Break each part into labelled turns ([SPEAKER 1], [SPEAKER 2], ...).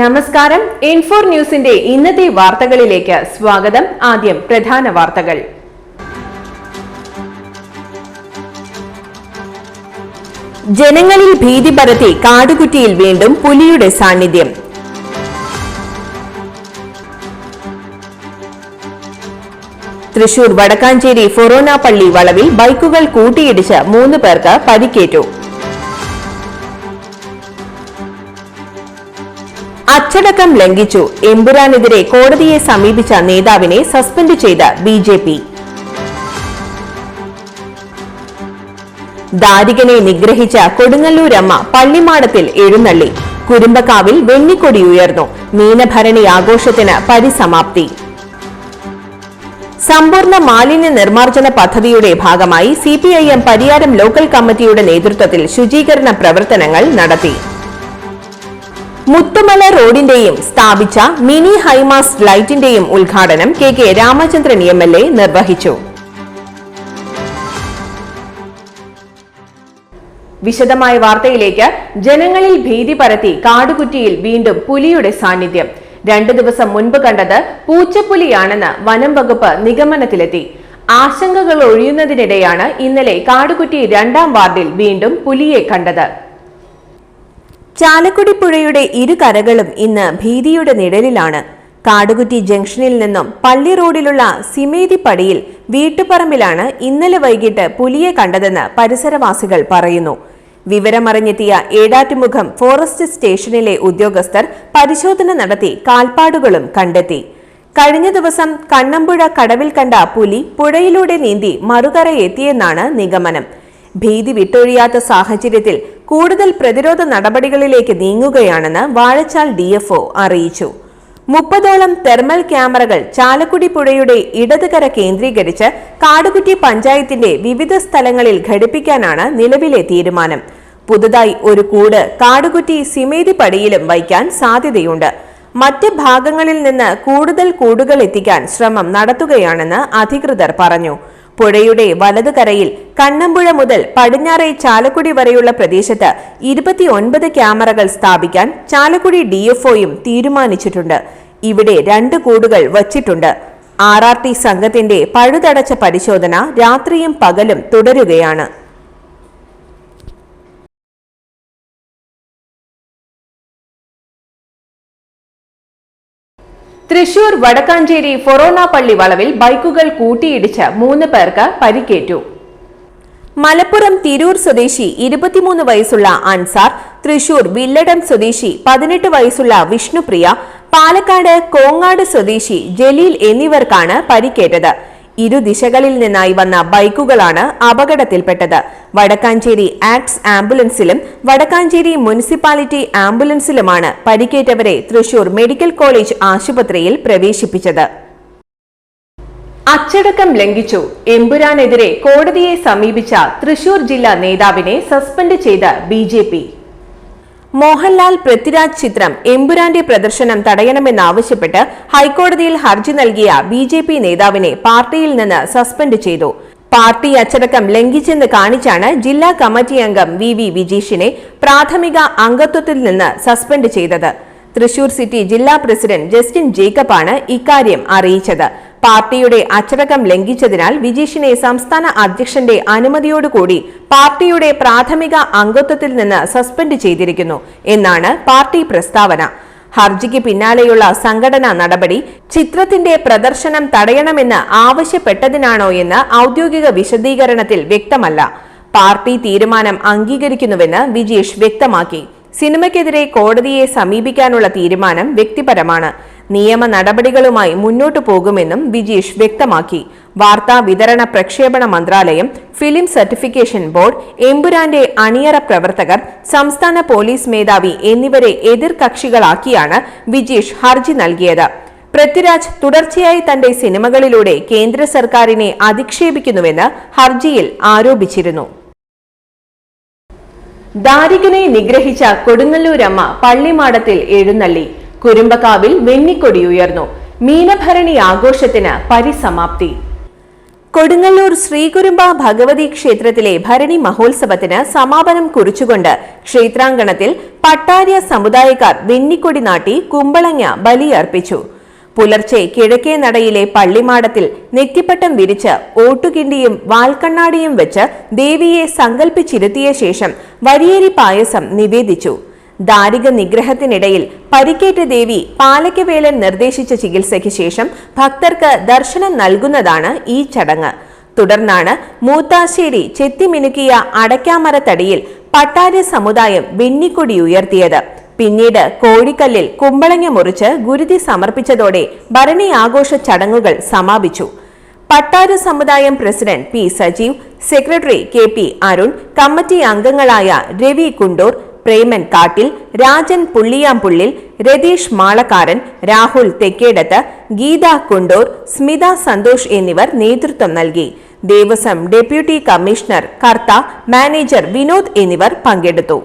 [SPEAKER 1] നമസ്കാരം. ഇൻഫോർ ന്യൂസിന്റെ ഇന്നത്തെ വാർത്തകളിലേക്ക് സ്വാഗതം. ആദ്യം പ്രധാന വാർത്തകൾ. ജനങ്ങളിൽ ഭീതി പരത്തി കാടുകുറ്റിയിൽ വീണ്ടും പുലിയുടെ സാന്നിധ്യം. തൃശൂർ വടക്കാഞ്ചേരി ഫൊറോന പള്ളി വളവിൽ ബൈക്കുകൾ കൂട്ടിയിടിച്ച് മൂന്ന് പേർക്ക് പരിക്കേറ്റു. അച്ചടക്കം ലംഘിച്ചു. എമ്പുരാനെതിരെ കോടതിയെ സമീപിച്ച നേതാവിനെ സസ്പെൻഡ് ചെയ്ത ബി ജെ പി. ദാരികനെ നിഗ്രഹിച്ച കൊടുങ്ങല്ലൂരമ്മ പള്ളിമാടത്തിൽ എഴുന്നള്ളി. കുരുമ്പക്കാവിൽ വെണ്ണിക്കൊടി ഉയർന്നു. മീനഭരണി ആഘോഷത്തിന് പരിസമാപ്തി. സമ്പൂർണ മാലിന്യ നിർമ്മാർജന പദ്ധതിയുടെ ഭാഗമായി സിപിഐഎം പരിയാരം ലോക്കൽ കമ്മിറ്റിയുടെ നേതൃത്വത്തിൽ ശുചീകരണ പ്രവർത്തനങ്ങൾ നടത്തി. മുത്തുമല റോഡിന്റെയും സ്ഥാപിച്ച മിനി ഹൈമാസ് ലൈറ്റിന്റെയും ഉദ്ഘാടനം K K Ramachandran M L A നിർവഹിച്ചു. വിശദമായ വാർത്തയിലേക്ക് ജനങ്ങളിൽ ഭീതി പരത്തി കാടുകുറ്റിയിൽ വീണ്ടും പുലിയുടെ സാന്നിധ്യം. രണ്ടു ദിവസം മുൻപ് കണ്ടത് പൂച്ചപ്പുലിയാണെന്ന് വനം വകുപ്പ് നിഗമനത്തിലെത്തി. ആശങ്കകൾ ഒഴിയുന്നതിനിടെയാണ് ഇന്നലെ കാടുകുറ്റി രണ്ടാം വാർഡിൽ വീണ്ടും പുലിയെ കണ്ടത്. ചാലക്കുടി പുഴയുടെ ഇരു കരകളും ഇന്ന് ഭീതിയുടെ നിഴലിലാണ്. കാടുകുറ്റി ജംഗ്ഷനിൽ നിന്നും പള്ളി റോഡിലുള്ള സിമേതിപ്പടിയിൽ വീട്ടുപറമ്പിലാണ് ഇന്നലെ വൈകിട്ട് പുലിയെ കണ്ടതെന്ന് പരിസരവാസികൾ പറയുന്നു. വിവരമറിഞ്ഞെത്തിയ ഏടാറ്റുമുഖം ഫോറസ്റ്റ് സ്റ്റേഷനിലെ ഉദ്യോഗസ്ഥർ പരിശോധന നടത്തി കാൽപ്പാടുകളും കണ്ടെത്തി. കഴിഞ്ഞ ദിവസം കണ്ണമ്പുഴ കടവിൽ കണ്ട പുലി പുഴയിലൂടെ നീന്തി മറുകരയെത്തിയെന്നാണ് നിഗമനം. ഭീതി വിട്ടൊഴിയാത്ത സാഹചര്യത്തിൽ കൂടുതൽ പ്രതിരോധ നടപടികളിലേക്ക് നീങ്ങുകയാണെന്ന് വാഴച്ചാൽ ഡിഎഫ്ഒ അറിയിച്ചു. മുപ്പതോളം തെർമൽ ക്യാമറകൾ ചാലക്കുടി പുഴയുടെ ഇടതുകര കേന്ദ്രീകരിച്ച് കാടുകുറ്റി പഞ്ചായത്തിന്റെ വിവിധ സ്ഥലങ്ങളിൽ ഘടിപ്പിക്കാനാണ് നിലവിലെ തീരുമാനം. പുതുതായി ഒരു കൂട് കാടുകുറ്റി സിമേതി പടിയിലും വയ്ക്കാൻ സാധ്യതയുണ്ട്. മറ്റ് ഭാഗങ്ങളിൽ നിന്ന് കൂടുതൽ കൂടുകൾ എത്തിക്കാൻ ശ്രമം നടത്തുകയാണെന്ന് അധികൃതർ പറഞ്ഞു. പുഴയുടെ വലതുകരയിൽ കണ്ണമ്പുഴ മുതൽ പടിഞ്ഞാറെ ചാലക്കുടി വരെയുള്ള പ്രദേശത്ത് ഇരുപത്തിയൊൻപത് ക്യാമറകൾ സ്ഥാപിക്കാൻ ചാലക്കുടി ഡിഎഫ്ഒയും തീരുമാനിച്ചിട്ടുണ്ട്. ഇവിടെ രണ്ട് കൂടുകൾ വച്ചിട്ടുണ്ട്. ആർ ആർ ടി സംഘത്തിന്റെ പഴുതടച്ച പരിശോധന രാത്രിയും പകലും തുടരുകയാണ്. തൃശൂർ വടക്കാഞ്ചേരി ഫൊറോന പള്ളി വളവിൽ ബൈക്കുകൾ കൂട്ടിയിടിച്ച് മൂന്ന് പേർക്ക് പരിക്കേറ്റു. മലപ്പുറം തിരൂർ സ്വദേശി ഇരുപത്തിമൂന്ന് വയസ്സുള്ള അൻസാർ തൃശൂർ വില്ലടം സ്വദേശി പതിനെട്ട് വയസ്സുള്ള വിഷ്ണുപ്രിയ പാലക്കാട് കോങ്ങാട് സ്വദേശി ജലീൽ എന്നിവർക്കാണ് പരിക്കേറ്റത്. ഇരു ദിശകളിൽ നിന്നായി വന്ന ബൈക്കുകളാണ് അപകടത്തിൽപ്പെട്ടത്. വടക്കാഞ്ചേരി ആക്സ് ആംബുലൻസിലും വടക്കാഞ്ചേരി മുനിസിപ്പാലിറ്റി ആംബുലൻസിലുമാണ് പരിക്കേറ്റവരെ തൃശൂർ മെഡിക്കൽ കോളേജ് ആശുപത്രിയിൽ പ്രവേശിപ്പിച്ചത്. അച്ചടക്കം ലംഘിച്ചു. എമ്പുരാനെതിരെ കോടതിയെ സമീപിച്ച തൃശൂർ ജില്ലാ നേതാവിനെ സസ്പെൻഡ് ചെയ്ത ബി മോഹൻലാൽ പൃഥ്വിരാജ് ചിത്രം എമ്പുരാന്റെ പ്രദർശനം തടയണമെന്നാവശ്യപ്പെട്ട് ഹൈക്കോടതിയിൽ ഹർജി നൽകിയ ബി ജെ പി നേതാവിനെ പാർട്ടിയിൽ നിന്ന് സസ്പെൻഡ് ചെയ്തു. പാർട്ടി അച്ചടക്കം ലംഘിച്ചെന്ന് കാണിച്ചാണ് ജില്ലാ കമ്മിറ്റി അംഗം വി വി വിജീഷിനെ പ്രാഥമിക അംഗത്വത്തിൽ നിന്ന് സസ്പെൻഡ് ചെയ്തത്. തൃശൂർ സിറ്റി ജില്ലാ പ്രസിഡന്റ് ജസ്റ്റിൻ ജേക്കബാണ് ഇക്കാര്യം അറിയിച്ചത്. പാർട്ടിയുടെ അച്ചടക്കം ലംഘിച്ചതിനാൽ വിജീഷിനെ സംസ്ഥാന അധ്യക്ഷന്റെ അനുമതിയോടുകൂടി പാർട്ടിയുടെ പ്രാഥമിക അംഗത്വത്തിൽ നിന്ന് സസ്പെൻഡ് ചെയ്തിരിക്കുന്നു എന്നാണ് പാർട്ടി പ്രസ്താവന. ഹർജിക്ക് പിന്നാലെയുള്ള സംഘടനാ നടപടി ചിത്രത്തിന്റെ പ്രദർശനം തടയണമെന്ന് ആവശ്യപ്പെട്ടതിനാണോ എന്ന് ഔദ്യോഗിക വിശദീകരണത്തിൽ വ്യക്തമല്ല. പാർട്ടി തീരുമാനം അംഗീകരിക്കുന്നുവെന്ന് വിജീഷ് വ്യക്തമാക്കി. സിനിമയ്ക്കെതിരെ കോടതിയെ സമീപിക്കാനുള്ള തീരുമാനം വ്യക്തിപരമാണ്. നിയമ നടപടികളുമായി മുന്നോട്ടു പോകുമെന്നും ബിജീഷ് വ്യക്തമാക്കി. വാർത്താ വിതരണ പ്രക്ഷേപണ മന്ത്രാലയം ഫിലിം സർട്ടിഫിക്കേഷൻ ബോർഡ് എമ്പുരാന്റെ അണിയറ പ്രവർത്തകർ സംസ്ഥാന പോലീസ് മേധാവി എന്നിവരെ എതിർ കക്ഷികളാക്കിയാണ് ബിജീഷ് ഹർജി നൽകിയത്. പൃഥ്വിരാജ് തുടർച്ചയായി തന്റെ സിനിമകളിലൂടെ കേന്ദ്ര സർക്കാരിനെ അധിക്ഷേപിക്കുന്നുവെന്ന് ഹർജിയിൽ ആരോപിച്ചിരുന്നു. ദാരികനെ നിഗ്രഹിച്ച കൊടുങ്ങല്ലൂരമ്മ പള്ളിമാടത്തിൽ എഴുന്നള്ളി. കുരുമ്പക്കാവിൽ വെന്നിക്കൊടി ഉയർന്നു. മീനഭരണി ആഘോഷത്തിന് പരിസമാപ്തി. കൊടുങ്ങല്ലൂർ ശ്രീകുരുമ്പ ഭഗവതി ക്ഷേത്രത്തിലെ ഭരണി മഹോത്സവത്തിന് സമാപനം കുറിച്ചുകൊണ്ട് ക്ഷേത്രാങ്കണത്തിൽ പട്ടാര്യ സമുദായക്കാർ വെന്നിക്കൊടി നാട്ടി കുമ്പളങ്ങ ബലിയർപ്പിച്ചു. പുലർച്ചെ കിഴക്കേ നടയിലെ പള്ളിമാടത്തിൽ നെറ്റിപ്പട്ടം വിരിച്ച് ഓട്ടുകിണ്ടിയും വാൽക്കണ്ണാടിയും വെച്ച് ദേവിയെ സങ്കൽപ്പിച്ചിരുത്തിയ ശേഷം വരിയേരി പായസം നിവേദിച്ചു. ദാരിക നിഗ്രഹത്തിനിടയിൽ പരിക്കേറ്റ ദേവി പാലക്കവേലൻ നിർദ്ദേശിച്ച ചികിത്സയ്ക്ക് ശേഷം ഭക്തർക്ക് ദർശനം നൽകുന്നതാണ് ഈ ചടങ്ങ്. തുടർന്നാണ് മൂത്താശ്ശേരി ചെത്തിമിനുക്കിയ അടയ്ക്കാമരത്തടിയിൽ പട്ടാര സമുദായം വെന്നിക്കൊടി ഉയർത്തിയത്. പിന്നീട് കോഴിക്കല്ലിൽ കുമ്പളങ്ങ മുറിച്ച് ഗുരുതി സമർപ്പിച്ചതോടെ ഭരണി ആഘോഷ ചടങ്ങുകൾ സമാപിച്ചു. പട്ടാര സമുദായം president P Sajeev secretary K P Arun committee അംഗങ്ങളായ രവി കുണ്ടൂർ പ്രേമൻ കാട്ടിൽ രാജൻ പുള്ളിയാമ്പുള്ളിൽ രതീഷ് മാളക്കാരൻ രാഹുൽ തെക്കേടത്ത് ഗീത കൊണ്ടോർ സ്മിത സന്തോഷ് എന്നിവർ നേതൃത്വം നൽകി. Devaswom deputy commissioner Kartha manager Vinod എന്നിവർ പങ്കെടുത്തു.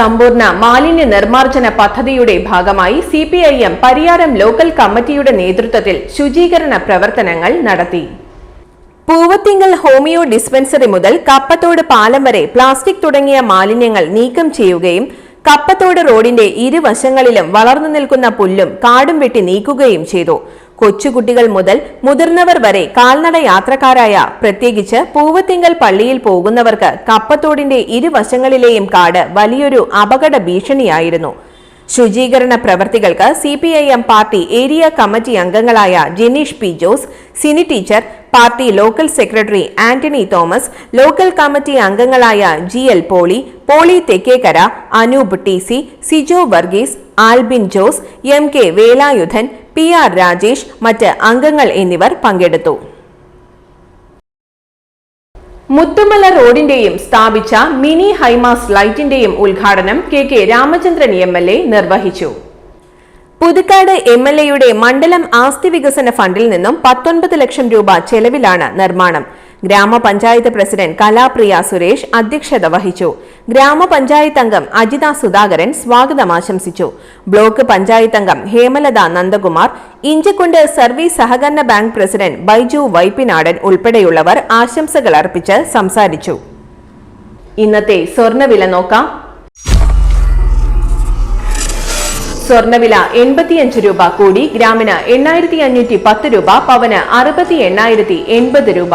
[SPEAKER 1] സമ്പൂർണ മാലിന്യ നിർമ്മാർജന പദ്ധതിയുടെ ഭാഗമായി C P I M Pariyaram local കമ്മിറ്റിയുടെ നേതൃത്വത്തിൽ ശുചീകരണ പ്രവർത്തനങ്ങൾ നടത്തി. പൂവത്തിങ്കൽ ഹോമിയോ ഡിസ്പെൻസറി മുതൽ കപ്പത്തോട് പാലം വരെ പ്ലാസ്റ്റിക് തുടങ്ങിയ മാലിന്യങ്ങൾ നീക്കം ചെയ്യുകയും കപ്പത്തോട് റോഡിന്റെ ഇരുവശങ്ങളിലും വളർന്നു നിൽക്കുന്ന പുല്ലും കാടും വെട്ടി നീക്കുകയും ചെയ്തു. കൊച്ചുകുട്ടികൾ മുതൽ മുതിർന്നവർ വരെ കാൽനട യാത്രക്കാരായ പ്രത്യേകിച്ച് പൂവത്തിങ്കൽ പള്ളിയിൽ പോകുന്നവർക്ക് കപ്പത്തോടിന്റെ ഇരുവശങ്ങളിലെയും കാട് വലിയൊരു അപകട ഭീഷണിയായിരുന്നു. ശുചീകരണ പ്രവർത്തികൾക്ക് C P I M party area committee അംഗങ്ങളായ Jineesh P Jose Sini teacher party local secretary Antony Thomas local committee അംഗങ്ങളായ G L Poly Poly Thekkekara Anoop T C Sijo Varghese Albin Jose M K Velayudhan P R Rajesh മറ്റ് അംഗങ്ങൾ എന്നിവർ പങ്കെടുത്തു. മുത്തുമല റോഡിന്റെയും സ്ഥാപിച്ച mini high mast ലൈറ്റിന്റെയും ഉദ്ഘാടനം K K Ramachandran M L A നിർവഹിച്ചു. Puthukkad M L എയുടെ മണ്ഡലം ആസ്തി വികസന ഫണ്ടിൽ നിന്നും പത്തൊൻപത് ലക്ഷം രൂപ ചെലവിലാണ് നിർമ്മാണം. ഗ്രാമപഞ്ചായത്ത് പ്രസിഡന്റ് കലാപ്രിയ സുരേഷ് അധ്യക്ഷത വഹിച്ചു. ഗ്രാമപഞ്ചായത്ത് അംഗം അജിത സുധാകരൻ സ്വാഗതം ആശംസിച്ചു. ബ്ലോക്ക് പഞ്ചായത്ത് അംഗം ഹേമലത നന്ദകുമാർ ഇഞ്ചക്കുണ്ട് സർവീസ് സഹകരണ ബാങ്ക് പ്രസിഡന്റ് ബൈജു വൈപ്പിനാടൻ ഉൾപ്പെടെയുള്ളവർ ആശംസകൾ അർപ്പിച്ച് സംസാരിച്ചു. ഇന്നത്തെ സ്വർണവില നോക്കാം. സ്വർണവില എൺപത്തിയഞ്ച് രൂപ കൂടി ഗ്രാമിന് എണ്ണായിരത്തി അഞ്ഞൂറ്റി പത്ത് രൂപ പവന് അറുപത്തി എണ്ണായിരത്തി എൺപത് രൂപ.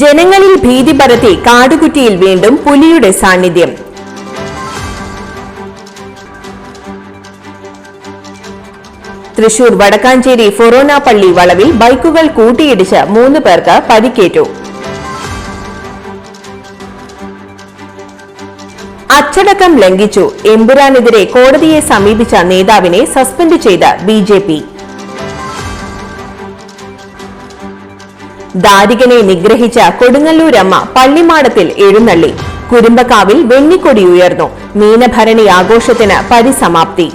[SPEAKER 1] ജനങ്ങളിൽ ഭീതി പരത്തി കാടുകുറ്റിയിൽ വീണ്ടും പുലിയുടെ സാന്നിധ്യം. തൃശൂർ വടക്കാഞ്ചേരി ഫൊറോന പള്ളി വളവിൽ ബൈക്കുകൾ കൂട്ടിയിടിച്ച് മൂന്ന് പേർക്ക് പരിക്കേറ്റു. അച്ചടക്കം ലംഘിച്ചു. എമ്പുരാനെതിരെ കോടതിയെ സമീപിച്ച നേതാവിനെ സസ്പെൻഡ് ചെയ്ത ബി ദാരികനെ നിഗ്രഹിച്ച കൊടുങ്ങല്ലൂരമ്മ പള്ളിമാടത്തിൽ എഴുന്നള്ളി. കുരുമ്പക്കാവിൽ വെണ്ണിക്കൊടി ഉയർന്നു. മീനഭരണി ആഘോഷത്തിന് പരിസമാപ്തി.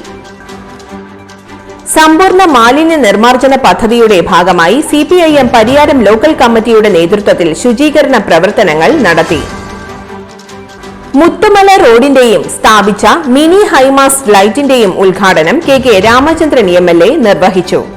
[SPEAKER 1] സമ്പൂർണ മാലിന്യ നിർമ്മാർജന പദ്ധതിയുടെ ഭാഗമായി C P I M Pariyaram local കമ്മിറ്റിയുടെ നേതൃത്വത്തിൽ ശുചീകരണ പ്രവർത്തനങ്ങൾ നടത്തി. മുത്തുമല റോഡിന്റെയും സ്ഥാപിച്ച മിനി ഹൈമാസ് ലൈറ്റിന്റെയും ഉദ്ഘാടനം K K Ramachandran M L A നിർവഹിച്ചു.